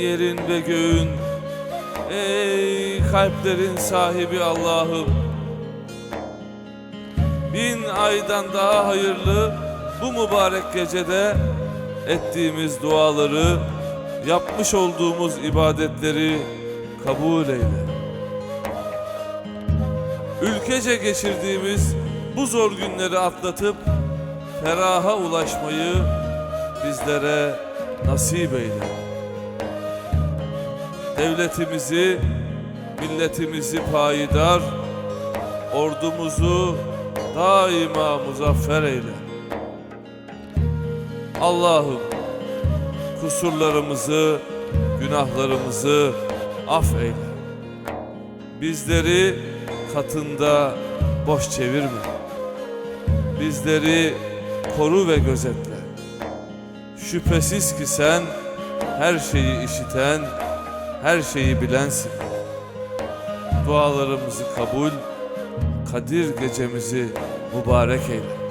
yerin ve göğün Ey kalplerin sahibi Allah'ım Bin aydan daha hayırlı bu mübarek gecede ettiğimiz duaları, yapmış olduğumuz ibadetleri kabul eyle. Ülkece geçirdiğimiz bu zor günleri atlatıp feraha ulaşmayı bizlere nasip eyle. Devletimizi, milletimizi payidar, ordumuzu daima muzaffer eyle. Allah'ım kusurlarımızı, günahlarımızı affeyle. Bizleri katında boş çevirme. Bizleri koru ve gözetle. Şüphesiz ki sen her şeyi işiten, her şeyi bilensin. Dualarımızı kabul, Kadir gecemizi mübarek eyle.